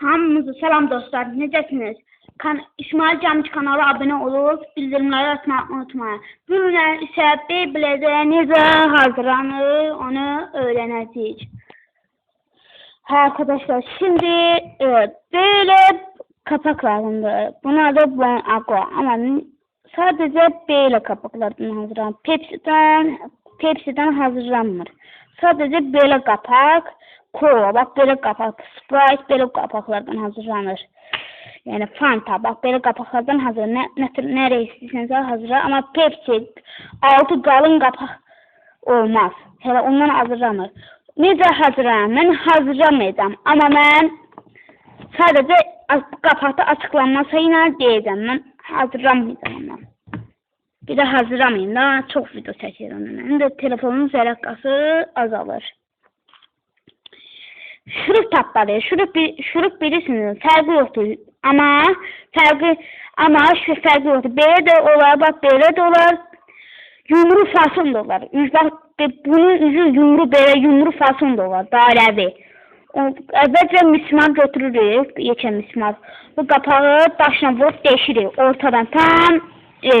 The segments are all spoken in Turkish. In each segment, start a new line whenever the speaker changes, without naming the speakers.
Hamınızı selam dostlar. Necəsiniz? Kan İsmail Cəmic kanala abunə olub bildirimləri açmağı unutmayın. Bu gün isə Beyblade necə hazırlanır onu öğrenəcəyik. Ha arkadaşlar şimdi evet, böyle kapak lazımdı. Bunlar da Bon Aqua ama sadece böyle kapaklardan hazırlanır. Pepsi'den Pepsi'den hazırlanmır. Sadece böyle kapak, kola bak böyle kapak, Sprite böyle kapaklardan hazırlanır. Yani Fanta bak böyle kapaklardan hazır. Ne, ne, nereye istiyorsanız hazırlar ama Pepsi altı kalın kapak olmaz. Hele ondan hazırlanır. Necə hazırlanır? Mən hazırlamayacağım. Amma mən sadəcə qapaqda açıqlanması ilə deyəcəm. Mən hazırlamayacağım ondan. Bir də hazırlamayayım da çox video çəkirəm ondan. İndi telefonun zərəqqası azalır. Şurup tapları, şurup, bir, şurup bilirsiniz, fərqi yoxdur. Amma fərqi, amma şu fərqi yoxdur. Belə də olar, bax belə də olar. Yumru fason da olar. Bax, be- bunun üzü yumru belə yumru fason da olar, dairəvi. O- Əvvəlcə mismar götürürük, yekə mismar. Bu qapağı daşla vurub deşirik ortadan tam e,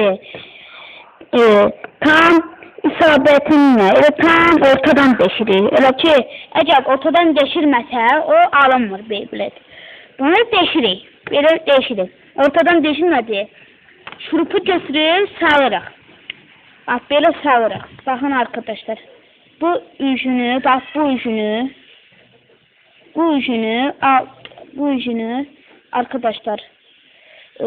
e, tam isabətinlə, elə tam ortadan deşirik. Elə ki, əgər ortadan deşilməsə, o alınmır Beyblade. Bunu deşirik, belə deşirik. Ortadan deşilmədi. Şurupu götürür, salırıq. Bak böyle salırıq. Bakın arkadaşlar. Bu yüzünü, bak bu yüzünü, bu yüzünü, al, bu yüzünü arkadaşlar. e,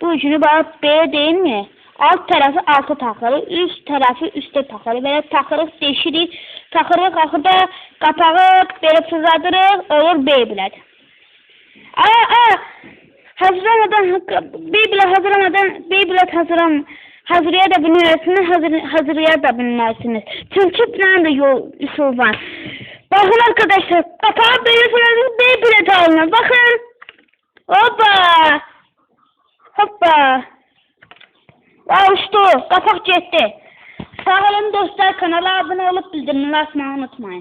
bu yüzünü bak böyle değil mi? Alt tarafı altı takılır, üst tarafı üstte takılır. Böyle takırıq, deşirik, takırıq, axırda qapağı belə fırladırıq, olur Beyblade. Aa, aa, hazırlamadan, Beyblade hazırlamadan, Beyblade hazırlam, hazırlaya da bilirsiniz, hazır, hazırlaya da bilmezsiniz. Çünkü plan da yol, usul var. Bakın arkadaşlar, kapağı böyle fırladık, Beyblade alınır. Bakın. Hoppa. Hoppa. Wow, uçtu. Kapak gitti. Sağ olun dostlar, kanala abone olup bildirimleri açmayı unutmayın.